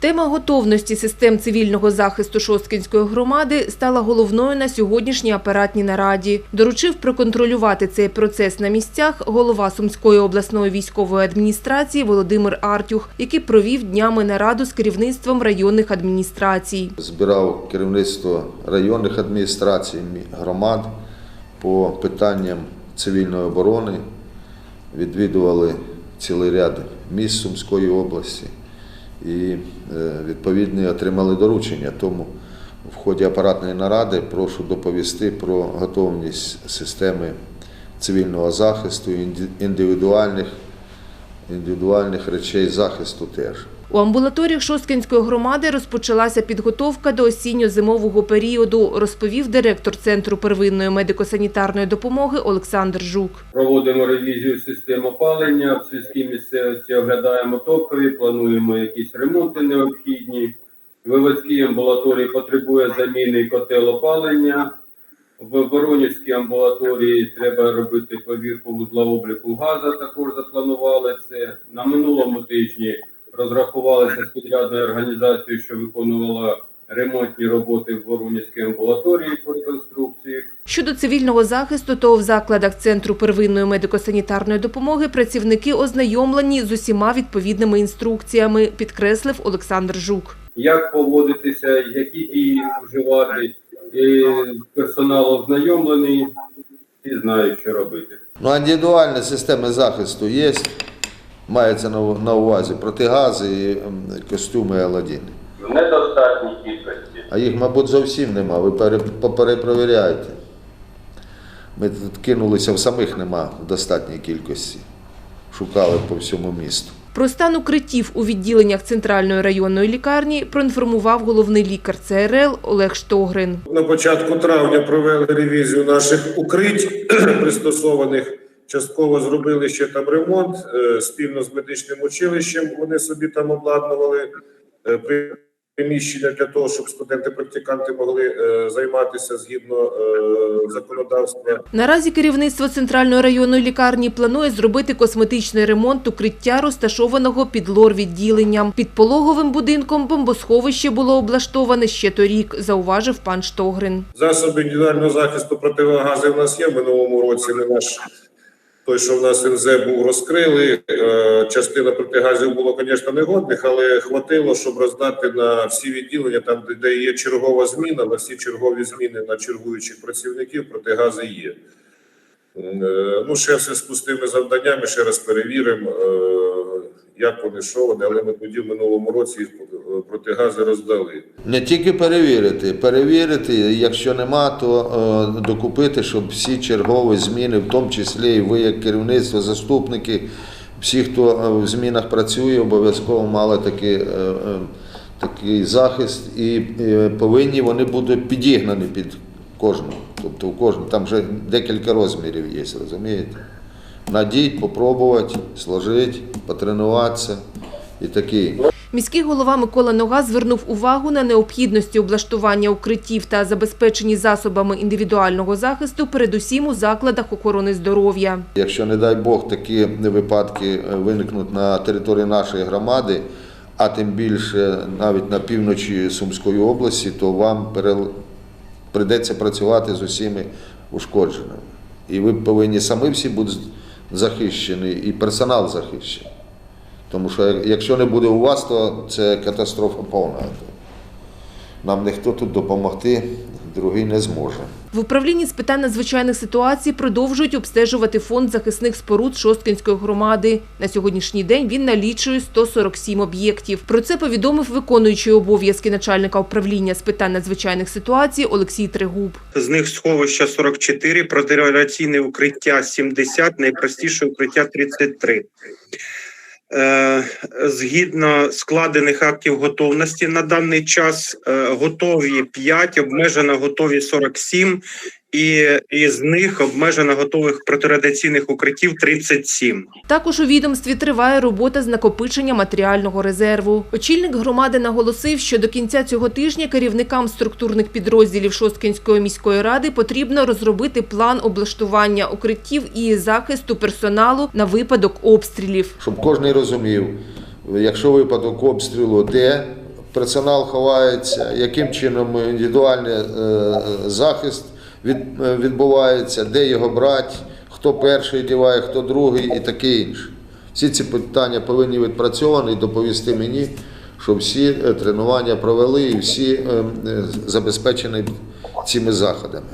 Тема готовності систем цивільного захисту Шосткінської громади стала головною на сьогоднішній апаратній нараді. Доручив проконтролювати цей процес на місцях голова Сумської обласної військової адміністрації Володимир Артюх, який провів днями нараду з керівництвом районних адміністрацій. збирав керівництво районних адміністрацій, громад по питанням цивільної оборони, відвідували цілий ряд міст Сумської області і відповідні відповідно отримали доручення. Тому в ході апаратної наради прошу доповісти про готовність системи цивільного захисту, інди- індивідуальних, індивідуальних речей захисту теж. У амбулаторіях Шосткінської громади розпочалася підготовка до осінньо-зимового періоду, розповів директор Центру первинної медико-санітарної допомоги Олександр Жук. Проводимо ревізію систем опалення в сільській місцевості, оглядаємо топкові, плануємо якісь ремонти необхідні. В Івицькій амбулаторії потребує заміни котел опалення. В Воронівській амбулаторії треба робити повірку вузла обліку газу, також запланували це. На минулому тижні розрахувалися з підрядною організацією, що виконувала ремонтні роботи в Воронівській амбулаторії по реконструкції. Щодо цивільного захисту, то в закладах Центру первинної медико-санітарної допомоги працівники ознайомлені з усіма відповідними інструкціями, підкреслив Олександр Жук. як поводитися, які дії вживати. І персонал ознайомлений і знає, що робити. Ну, індивідуальні системи захисту є. Мається на, увазі протигази і костюми Аладдін. В недостатній кількості. А їх, мабуть, зовсім нема. Ви пере, перепровіряєте. Ми тут кинулися, в самих нема в достатній кількості. Шукали по всьому місту. Про стан укриттів у відділеннях центральної районної лікарні проінформував головний лікар ЦРЛ Олег Штогрин. На початку травня провели ревізію наших укрить, пристосованих. Частково зробили ще там ремонт е, спільно з медичним училищем. Вони собі там обладнували е, приміщення для того, щоб студенти-практиканти могли е, займатися згідно е, законодавства. Наразі керівництво центральної районної лікарні планує зробити косметичний ремонт укриття, розташованого під лор-відділенням. Під пологовим будинком бомбосховище було облаштоване ще торік, зауважив пан Штогрин. Засоби індивідуального захисту противогази в нас є в минулому році. Не наш той, що в нас НЗ був розкрили. Е, Частина протигазів було, звісно, негодних, але хватило, щоб роздати на всі відділення, там, де- є чергова зміна, на всі чергові зміни на чергуючих працівників протигази є. Е, Ну, ще все з пустими завданнями, ще раз перевіримо, е, як вони, що вони, але ми тоді в минулому році е, протигази роздали. Не тільки перевірити, перевірити, якщо нема, то е, докупити, щоб всі чергові зміни, в тому числі і ви як керівництво, заступники, всі, хто е, в змінах працює, обов'язково мали такий, е, е, такий захист і е, повинні вони будуть підігнані під кожного. Тобто у кожного, там вже декілька розмірів є, розумієте? Надіть, попробувати, сложити, потренуватися і такий. Міський голова Микола Нога звернув увагу на необхідності облаштування укриттів та забезпечені засобами індивідуального захисту, передусім у закладах охорони здоров'я. Якщо, не дай Бог, такі випадки е, виникнуть на території нашої громади, а тим більше навіть на півночі Сумської області, то вам прийдеться працювати з усіми ушкодженими. І ви повинні самі всі бути захищені, і персонал захищений. Тому що якщо не буде у вас, то це катастрофа повна. Нам ніхто тут допомогти, другий не зможе. В управлінні з питань надзвичайних ситуацій продовжують обстежувати фонд захисних споруд Шосткинської громади. На сьогоднішній день він налічує 147 об'єктів. Про це повідомив виконуючий обов'язки начальника управління з питань надзвичайних ситуацій Олексій Трегуб. з них сховища 44, протирадіаційне укриття 70, найпростіше укриття 33. Е, Згідно складених актів готовності на даний час е, готові 5, обмежено готові 47, і із них обмежено готових протирадіаційних укриттів 37. Також у відомстві триває робота з накопичення матеріального резерву. Очільник громади наголосив, що до кінця цього тижня керівникам структурних підрозділів Шосткинської міської ради потрібно розробити план облаштування укриттів і захисту персоналу на випадок обстрілів. щоб кожен розумів, якщо випадок обстрілу, де персонал ховається, яким чином індивідуальний е, захист е, відбувається, де його брати, хто перший діває, хто другий і таке інше. Всі ці питання повинні відпрацьовані і доповісти мені, щоб всі е, тренування провели і всі е, е, забезпечені цими заходами.